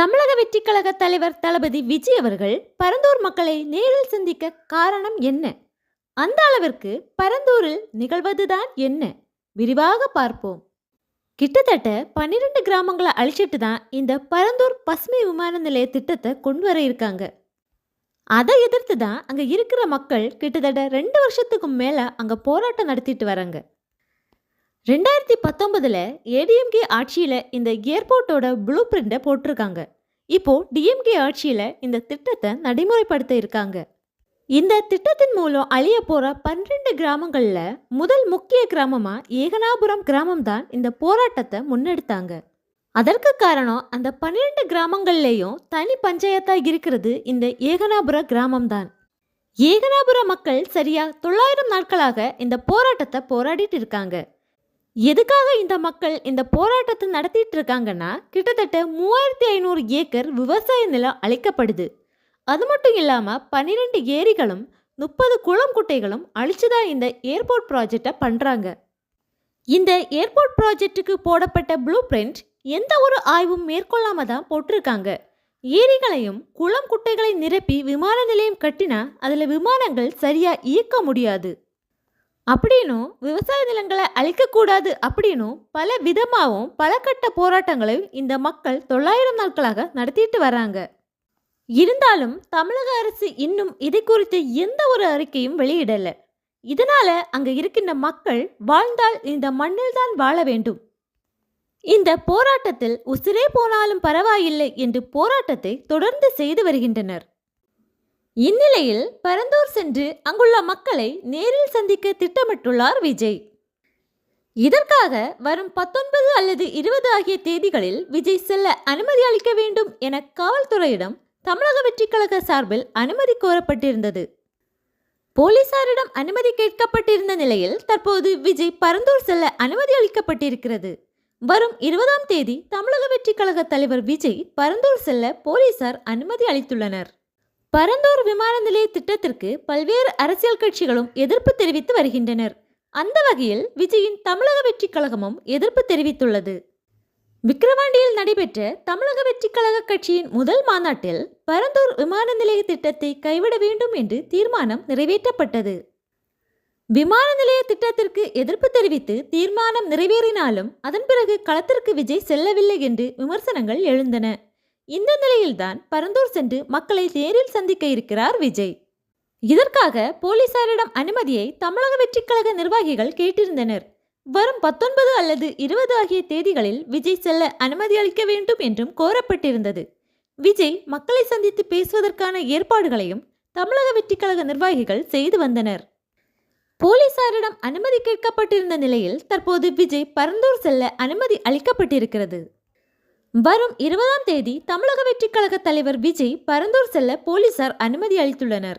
தமிழக வெற்றி கழக தலைவர் தளபதி விஜய் அவர்கள் பரந்தூர் மக்களை நேரில் சந்திக்க காரணம் என்ன? அந்த அளவிற்கு பரந்தூரில் நிகழ்வதுதான் என்ன? விரிவாக பார்ப்போம். கிட்டத்தட்ட பன்னிரெண்டு கிராமங்களை அழிச்சிட்டு தான் இந்த பரந்தூர் பசுமை விமான நிலைய திட்டத்தை கொண்டு வர இருக்காங்க. அதை எதிர்த்து தான் அங்கே இருக்கிற மக்கள் கிட்டத்தட்ட ரெண்டு வருஷத்துக்கும் மேலே அங்கே போராட்டம் நடத்திட்டு வராங்க. ரெண்டாயிரத்தி பத்தொன்பதில் ஏடிஎம்கே ஆட்சியில் இந்த ஏர்போர்ட்டோட ப்ளூ பிரிண்டை போட்டிருக்காங்க. இப்போது டிஎம்கே ஆட்சியில் இந்த திட்டத்தை நடைமுறைப்படுத்த இருக்காங்க. இந்த திட்டத்தின் மூலம் அழிய போகிற பன்னிரெண்டு கிராமங்களில் முதல் முக்கிய கிராமமாக ஏகனாபுரம் கிராமம் தான் இந்த போராட்டத்தை முன்னெடுத்தாங்க. அதற்கு காரணம் அந்த பன்னிரெண்டு கிராமங்கள்லேயும் தனி பஞ்சாயத்தாக இருக்கிறது இந்த ஏகனாபுர கிராமம்தான் ஏகனாபுர மக்கள் சரியாக தொள்ளாயிரம் நாட்களாக இந்த போராட்டத்தை போராடிட்டு இருக்காங்க. எதுக்காக இந்த மக்கள் இந்த போராட்டத்தை நடத்திட்டு இருக்காங்கன்னா? கிட்டத்தட்ட மூவாயிரத்தி ஐநூறு ஏக்கர் விவசாய நிலம் அழிக்கப்படுது. அது மட்டும் இல்லாமல் பன்னிரெண்டு ஏரிகளும் முப்பது குளம் குட்டைகளும் அழிச்சுதான் இந்த ஏர்போர்ட் ப்ராஜெக்டை பண்ணுறாங்க இந்த ஏர்போர்ட் ப்ராஜெக்ட்டுக்கு போடப்பட்ட ப்ளூ பிரிண்ட் எந்த ஒரு ஆய்வும் மேற்கொள்ளாம தான் போட்டிருக்காங்க. ஏரிகளையும் குளம் குட்டைகளை நிரப்பி விமான நிலையம் கட்டினா அதில் விமானங்கள் சரியாக இயக்க முடியாது. அப்படின்னும் விவசாய நிலங்களை அழிக்கக்கூடாது அப்படின்னும் பல விதமாகவும் பல கட்ட போராட்டங்களையும் இந்த மக்கள் தொள்ளாயிரம் நாட்களாக நடத்திட்டு வராங்க. இருந்தாலும் தமிழக அரசு இன்னும் இதை குறித்து எந்த ஒரு அறிக்கையும் வெளியிடலை. இதனால அங்க இருக்கின்ற மக்கள் வாழ்ந்தால் இந்த மண்ணில் தான் வாழ வேண்டும். இந்த போராட்டத்தில் உசிரே போனாலும் பரவாயில்லை என்று போராட்டத்தை தொடர்ந்து செய்து வருகின்றனர். இந்நிலையில் பரந்தூர் சென்று அங்குள்ள மக்களை நேரில் சந்திக்க திட்டமிட்டுள்ளார் விஜய். இதற்காக வரும் பத்தொன்பது அல்லது இருபது ஆகிய தேதிகளில் விஜய் செல்ல அனுமதி அளிக்க வேண்டும் என காவல்துறையிடம் தமிழக வெற்றிக் கழக சார்பில் அனுமதி கோரப்பட்டிருந்தது. போலீசாரிடம் அனுமதி கேட்கப்பட்டிருந்த நிலையில் தற்போது விஜய் பரந்தூர் செல்ல அனுமதி அளிக்கப்பட்டிருக்கிறது. வரும் இருபதாம் தேதி தமிழக வெற்றிக் கழக தலைவர் விஜய் பரந்தூர் செல்ல போலீசார் அனுமதி அளித்துள்ளனர். பரந்தூர் விமான நிலைய திட்டத்திற்கு பல்வேறு அரசியல் கட்சிகளும் எதிர்ப்பு தெரிவித்து வருகின்றனர். அந்த வகையில் விஜயின் தமிழக வெற்றிக் கழகமும் எதிர்ப்பு தெரிவித்துள்ளது. விக்கிரவாண்டியில் நடைபெற்ற தமிழக வெற்றிக் கழக கட்சியின் முதல் மாநாட்டில் பரந்தூர் விமான நிலைய திட்டத்தை கைவிட வேண்டும் என்று தீர்மானம் நிறைவேற்றப்பட்டது. விமான நிலைய திட்டத்திற்கு எதிர்ப்பு தெரிவித்து தீர்மானம் நிறைவேறினாலும் அதன் பிறகு களத்திற்கு விஜய் செல்லவில்லை என்று விமர்சனங்கள் எழுந்தன. இந்த நிலையில்தான் பரந்தூர் சென்று மக்களை நேரில் சந்திக்க இருக்கிறார் விஜய். இதற்காக போலீசாரிடம் அனுமதியை தமிழக வெற்றிக் கழக நிர்வாகிகள் கேட்டிருந்தனர். வரும் பத்தொன்பது அல்லது இருபது ஆகிய தேதிகளில் விஜய் செல்ல அனுமதி அளிக்க வேண்டும் என்றும் கோரப்பட்டிருந்தது. விஜய் மக்களை சந்தித்து பேசுவதற்கான ஏற்பாடுகளையும் தமிழக வெற்றிக் கழக நிர்வாகிகள் செய்து வந்தனர். போலீசாரிடம் அனுமதி கேட்கப்பட்டிருந்த நிலையில் தற்போது விஜய் பரந்தூர் செல்ல அனுமதி அளிக்கப்பட்டிருக்கிறது. வரும் இருபதாம் தேதி தமிழக வெற்றிக் கழக தலைவர் விஜய் பரந்தூர் செல்ல போலீசார் அனுமதி அளித்துள்ளனர்.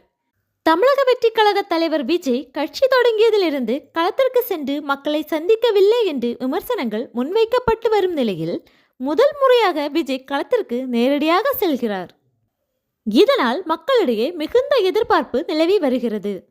தமிழக வெற்றிக் கழக தலைவர் விஜய் கட்சி தொடங்கியதிலிருந்து களத்திற்கு சென்று மக்களை சந்திக்கவில்லை என்று விமர்சனங்கள் முன்வைக்கப்பட்டு வரும் நிலையில் முதல் முறையாக விஜய் களத்திற்கு நேரடியாக செல்கிறார். இதனால் மக்களிடையே மிகுந்த எதிர்பார்ப்பு நிலவி வருகிறது.